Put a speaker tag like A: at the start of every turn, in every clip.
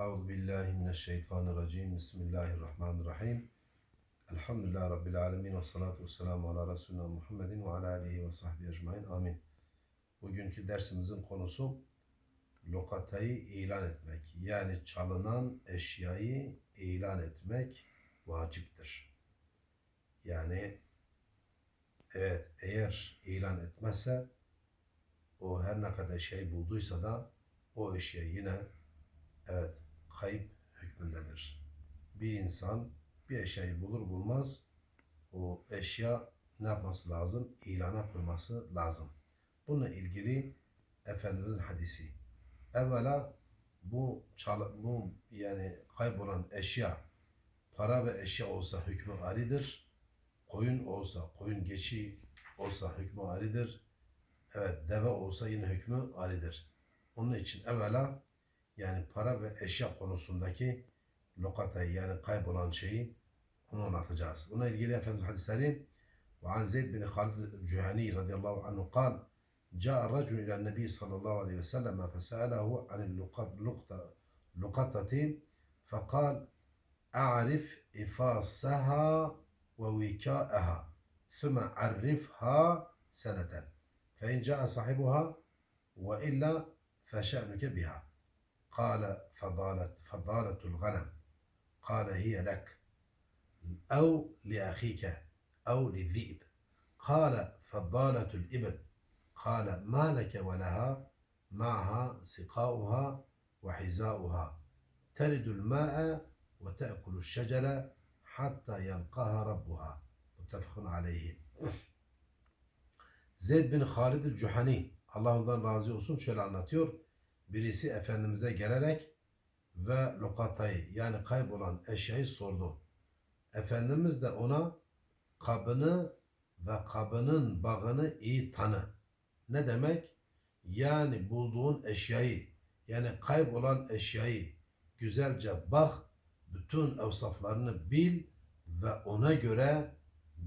A: Euzu billahi mineşşeytanirracim. Bismillahirrahmanirrahim. Elhamdülillahi rabbil alamin ve salatu vesselamu ala resulina Muhammedin ve ala alihi ve sahbihi ecmaîn. Amin. Bugünkü dersimizin konusu lokatayı ilan etmek. Yani çalınan eşyayı ilan etmek vaciptir. Yani evet eğer ilan etmezse o her ne kadar şey bulduysa da o eşya yine evet kayıp hükmündedir. Bir insan bir eşyayı bulur bulmaz o eşya ne yapması lazım? İlana koyması lazım. Bununla ilgili Efendimizin hadisi. Evvela bu çalı, bu yani kaybolan eşya para ve eşya olsa hükmü aridir. Koyun olsa, koyun geçi olsa hükmü aridir. Evet, deve olsa yine hükmü aridir. Onun için evvela yani para ve eşya konusundaki lokatayı yani kaybolan şeyi onu anlatacağız. Buna ilgili Efendimiz hadisleri ve an Zeyd bin Halid Cühani radıyallahu anhu kal جاء الرجل إلى النبي صلى الله عليه وسلم فسأله عن اللقطة فقال أعرف إفاصها ووكاءها ثم عرفها سنة فإن جاء صاحبها وإلا فشأنك بها قال فضالت فضالة الغنم. قال هي لك. أو لأخيك. أو للذئب. قال فضالة الإبل. قال ما لك ولها؟ معها سقاؤها وحذاؤها. تلد الماء وتأكل الشجرة حتى يلقاها ربها. متفق عليه. Zeyd bin Halid el-Cuhani Allah ondan razı olsun. Şöyle anlatıyor. Birisi Efendimiz'e gelerek ve lokatayı yani kaybolan eşyayı sordu. Efendimiz de ona kabını ve kabının bağını iyi tanı. Ne demek? Yani bulduğun eşyayı yani kaybolan eşyayı güzelce bak, bütün evsaflarını bil ve ona göre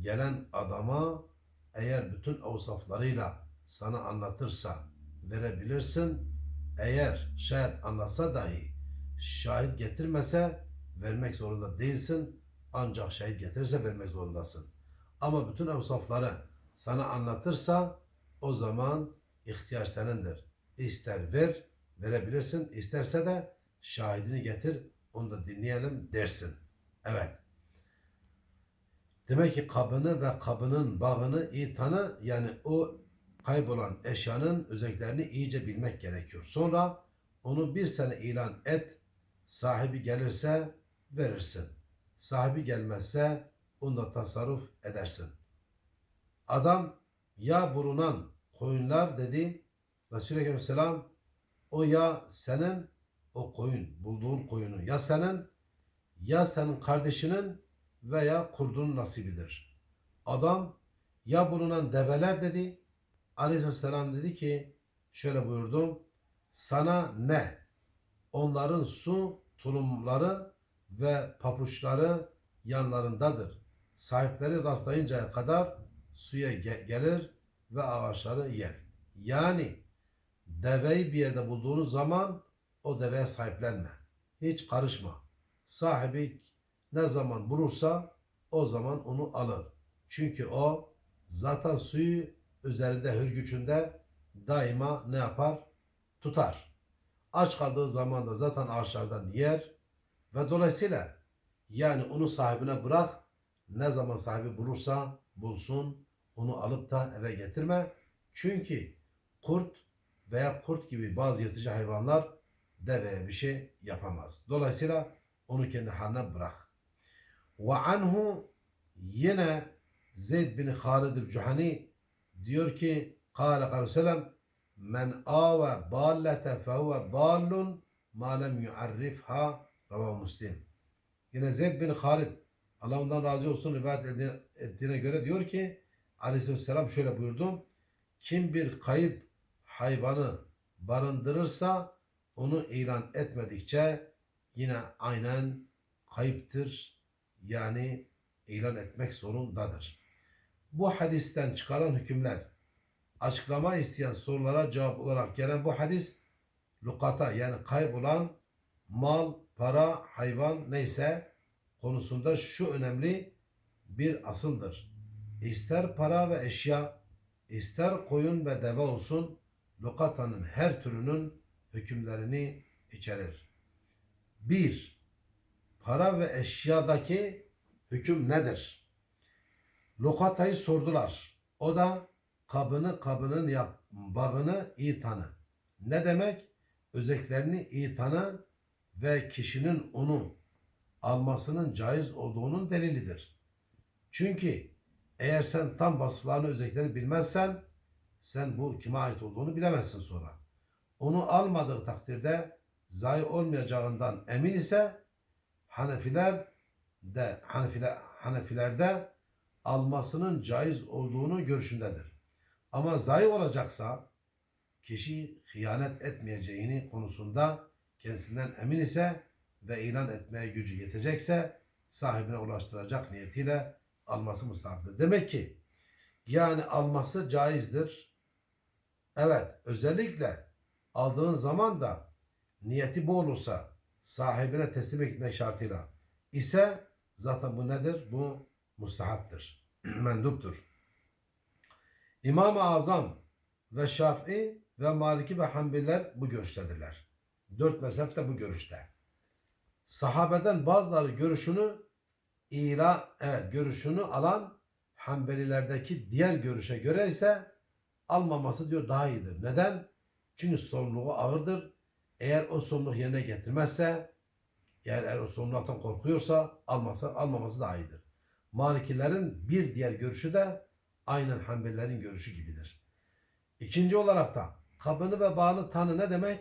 A: gelen adama eğer bütün evsaflarıyla sana anlatırsa verebilirsin. Eğer şayet anlatsa dahi şahit getirmese vermek zorunda değilsin. Ancak şahit getirirse vermek zorundasın. Ama bütün evsafları sana anlatırsa o zaman ihtiyar senindir. İster ver, verebilirsin. İsterse de şahidini getir, onu da dinleyelim dersin. Evet. Demek ki kabını ve kabının bağını iyi tanı. Yani o kaybolan eşyanın özelliklerini iyice bilmek gerekiyor. Sonra onu bir sene ilan et. Sahibi gelirse verirsin. Sahibi gelmezse onda tasarruf edersin. Adam ya bulunan koyunlar dedi Resulü Aleyhisselam o ya senin o koyun bulduğun koyunu ya senin ya senin kardeşinin veya kurdun nasibidir. Adam ya bulunan develer dedi Aleyhisselam dedi ki şöyle buyurdum sana ne onların su tulumları ve papuçları yanlarındadır. Sahipleri rastlayıncaya kadar suya ge- gelir ve ağaçları yer. Yani deveyi bir yerde bulduğunuz zaman o deveye sahiplenme. Hiç karışma. Sahibi ne zaman bulursa o zaman onu alır. Çünkü o zaten suyu üzerinde hürgüçünde daima ne yapar? Tutar. Aç kaldığı zaman da zaten ağaçlardan yer ve dolayısıyla yani onu sahibine bırak ne zaman sahibi bulursa bulsun onu alıp da eve getirme. Çünkü kurt veya kurt gibi bazı yırtıcı hayvanlar deveye bir şey yapamaz. Dolayısıyla onu kendi haline bırak. Ve anhu yine Zeyd bin Halid el-Cuhani diyor ki Kale Aleyhisselam men ave dallete fehuve dallun ma lem yuarrifha Ravav Müslim. Yine Zeyd bin Halid Allah ondan razı olsun rivayet ettiğine göre diyor ki Aleyhisselam şöyle buyurdu. Kim bir kayıp hayvanı barındırırsa onu ilan etmedikçe yine aynen kayıptır. Yani ilan etmek zorundadır. Bu hadisten çıkaran hükümler açıklama isteyen sorulara cevap olarak gelen bu hadis lukata yani kaybolan mal para, hayvan neyse konusunda şu önemli bir asıldır. İster para ve eşya, ister koyun ve deve olsun, lokatanın her türünün hükümlerini içerir. 1. Para ve eşyadaki hüküm nedir? Lokatayı sordular. O da kabını kabının yap, bağını iyi tanı. Ne demek? Özelliklerini iyi tanı ve kişinin onu almasının caiz olduğunun delilidir. Çünkü eğer sen tam vasıflarını, özelliklerini bilmezsen sen bu kime ait olduğunu bilemezsin sonra. Onu almadığı takdirde zayi olmayacağından emin ise Hanefiler de Hanefiler, Hanefilerde almasının caiz olduğunu görüşündedir. Ama zayi olacaksa kişi hıyanet etmeyeceğini konusunda kendisinden emin ise ve ilan etmeye gücü yetecekse sahibine ulaştıracak niyetiyle alması müstahaptır. Demek ki yani alması caizdir. Evet özellikle aldığın zaman da niyeti bu olursa sahibine teslim etmek şartıyla ise zaten bu nedir? Bu mustahaptır. Menduptur. İmam-ı Azam ve Şafii ve Maliki ve Hanbeliler bu görüştedirler. Dört mezhep de bu görüşte. Sahabeden bazıları görüşünü ila evet görüşünü alan Hanbelilerdeki diğer görüşe göre ise almaması diyor daha iyidir. Neden? Çünkü sorumluluğu ağırdır. Eğer o sorumluluk yerine getirmezse eğer, eğer o sorumluluktan korkuyorsa almasa, almaması daha iyidir. Malikilerin bir diğer görüşü de aynen Hanbelilerin görüşü gibidir. İkinci olarak da kabını ve bağını tanı ne demek?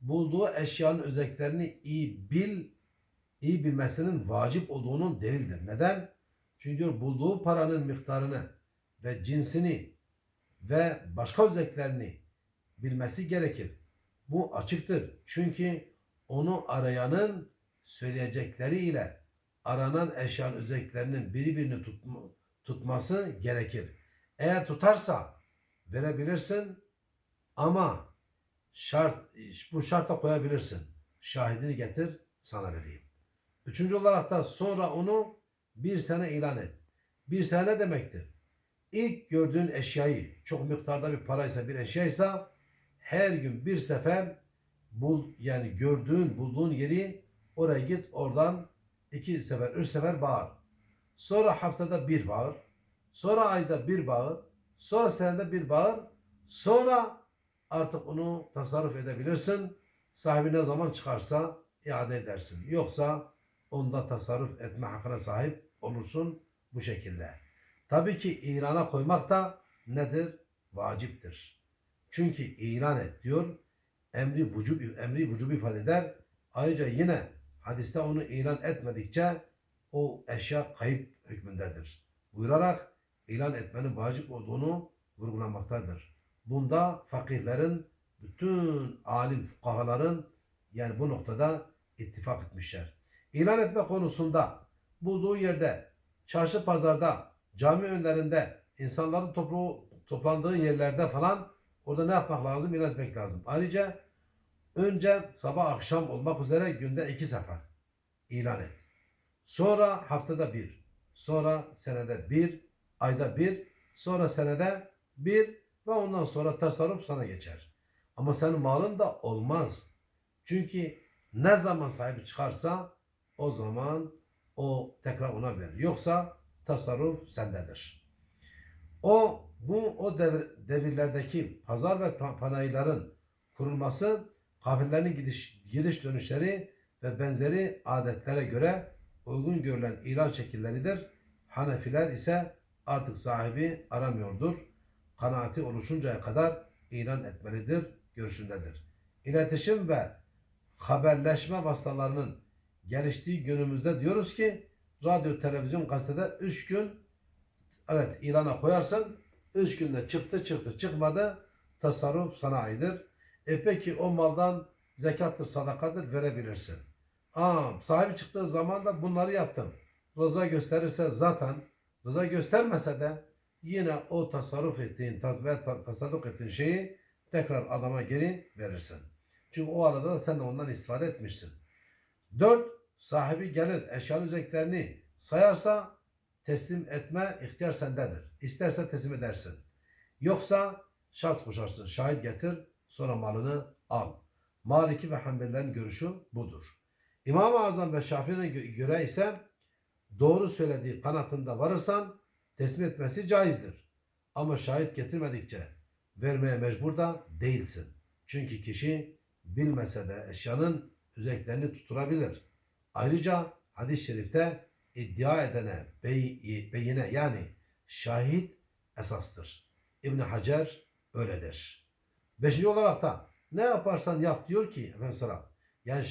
A: Bulduğu eşyanın özelliklerini iyi bil, iyi bilmesinin vacip olduğunun delildir. Neden? Çünkü diyor bulduğu paranın miktarını ve cinsini ve başka özelliklerini bilmesi gerekir. Bu açıktır. Çünkü onu arayanın söyleyecekleriyle aranan eşyanın özelliklerinin birbirini tutma, tutması gerekir. Eğer tutarsa verebilirsin ama şart bu şarta koyabilirsin. Şahidini getir sana vereyim. Üçüncü olarak da sonra onu bir sene ilan et. Bir sene ne demektir? İlk gördüğün eşyayı çok miktarda bir paraysa bir eşyaysa her gün bir sefer bul yani gördüğün bulduğun yeri oraya git oradan iki sefer üç sefer bağır. Sonra haftada bir bağır. Sonra ayda bir bağır. Sonra senede bir bağır. Sonra artık onu tasarruf edebilirsin. Sahibi ne zaman çıkarsa iade edersin. Yoksa onda tasarruf etme hakkına sahip olursun bu şekilde. Tabii ki ilana koymak da nedir? Vaciptir. Çünkü ilan et diyor. Emri vücub, emri vücub ifade eder. Ayrıca yine hadiste onu ilan etmedikçe o eşya kayıp hükmündedir. Buyurarak ilan etmenin vacip olduğunu vurgulamaktadır. Bunda fakihlerin, bütün alim fukahaların yani bu noktada ittifak etmişler. İlan etme konusunda bulduğu yerde, çarşı pazarda, cami önlerinde, insanların toplu, toplandığı yerlerde falan orada ne yapmak lazım? İlan etmek lazım. Ayrıca önce sabah akşam olmak üzere günde iki sefer ilan et. Sonra haftada bir, sonra senede bir, ayda bir, sonra senede bir ve ondan sonra tasarruf sana geçer. Ama senin malın da olmaz. Çünkü ne zaman sahibi çıkarsa o zaman o tekrar ona verir. Yoksa tasarruf sendedir. O bu o devir, devirlerdeki pazar ve panayırların kurulması, kafirlerin gidiş, gidiş dönüşleri ve benzeri adetlere göre uygun görülen ilan şekilleridir. Hanefiler ise artık sahibi aramıyordur. Kanaati oluşuncaya kadar ilan etmelidir görüşündedir. İletişim ve haberleşme vasıtalarının geliştiği günümüzde diyoruz ki radyo, televizyon, gazetede 3 gün evet ilana koyarsın. 3 günde çıktı çıktı çıkmadı tasarruf sana aittir. E peki o maldan zekattır, sadakadır verebilirsin. Aa, sahibi çıktığı zaman da bunları yaptım. Rıza gösterirse zaten, rıza göstermese de yine o tasarruf ettiğin ve tasarruf ettiğin şeyi tekrar adama geri verirsin. Çünkü o arada da sen de ondan istifade etmişsin. Dört, sahibi gelir eşyanın özelliklerini sayarsa teslim etme ihtiyar sendedir. İsterse teslim edersin. Yoksa şart koşarsın. Şahit getir sonra malını al. Maliki ve Hanbelilerin görüşü budur. İmam-ı Azam ve Şafii'ne gö- göre ise doğru söylediği kanatında varırsan teslim etmesi caizdir. Ama şahit getirmedikçe vermeye mecbur da değilsin. Çünkü kişi bilmese de eşyanın özelliklerini tutturabilir. Ayrıca hadis-i şerifte iddia edene bey, beyine yani şahit esastır. İbn Hacer öyle der. Beşinci olarak da ne yaparsan yap diyor ki Efendimiz Aleyhisselam. Yani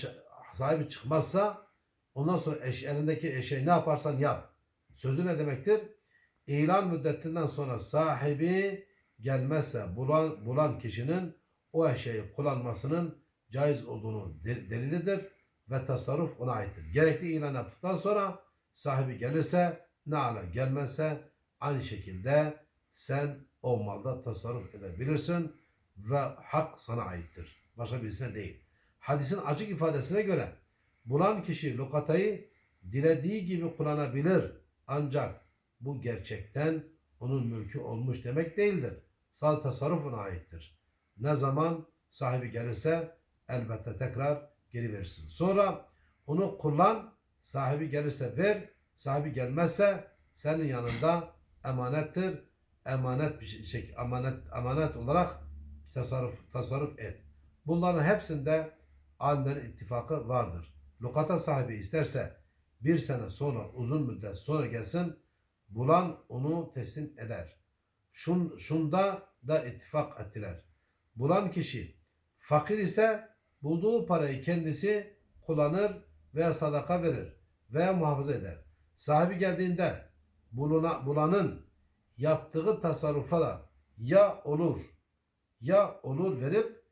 A: sahibi çıkmazsa ondan sonra eş, elindeki eşeği ne yaparsan yap. Sözü ne demektir? İlan müddetinden sonra sahibi gelmezse bulan, bulan kişinin o eşeği kullanmasının caiz olduğunu de- delilidir ve tasarruf ona aittir. Gerekli ilan yaptıktan sonra sahibi gelirse ne ala gelmezse aynı şekilde sen o malda tasarruf edebilirsin hak sana aittir. Başka birisine değil. Hadisin açık ifadesine göre bulan kişi lokatayı dilediği gibi kullanabilir. Ancak bu gerçekten onun mülkü olmuş demek değildir. Sadece tasarruf aittir. Ne zaman sahibi gelirse elbette tekrar geri verirsin. Sonra onu kullan, sahibi gelirse ver, sahibi gelmezse senin yanında emanettir. Emanet bir şey, şey emanet emanet olarak tasarruf tasarruf et. Bunların hepsinde alimlerin ittifakı vardır. Lokata sahibi isterse bir sene sonra uzun müddet sonra gelsin bulan onu teslim eder. Şun, şunda da ittifak ettiler. Bulan kişi fakir ise bulduğu parayı kendisi kullanır veya sadaka verir veya muhafaza eder. Sahibi geldiğinde buluna, bulanın yaptığı tasarrufa da ya olur ya olur verip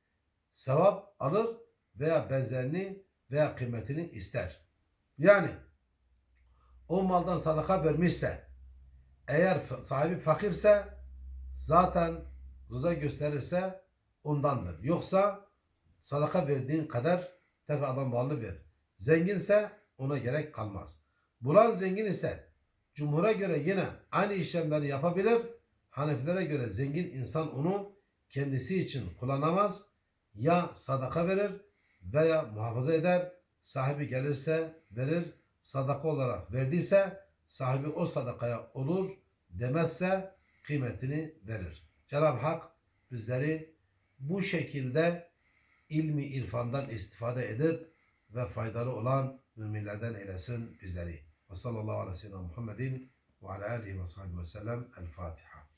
A: sevap alır veya benzerini veya kıymetini ister. Yani o maldan sadaka vermişse eğer sahibi fakirse zaten rıza gösterirse ondandır. Yoksa sadaka verdiğin kadar tekrar adam malını ver. Zenginse ona gerek kalmaz. Bulan zengin ise cumhura göre yine aynı işlemleri yapabilir. Hanefilere göre zengin insan onu kendisi için kullanamaz. Ya sadaka verir veya muhafaza eder. Sahibi gelirse verir. Sadaka olarak verdiyse sahibi o sadakaya olur demezse kıymetini verir. Cenab-ı Hak bizleri bu şekilde ilmi irfandan istifade edip ve faydalı olan müminlerden eylesin bizleri. Ve sallallahu aleyhi ve sellem Muhammedin ve ala alihi ve sahbihi ve sellem. El Fatiha.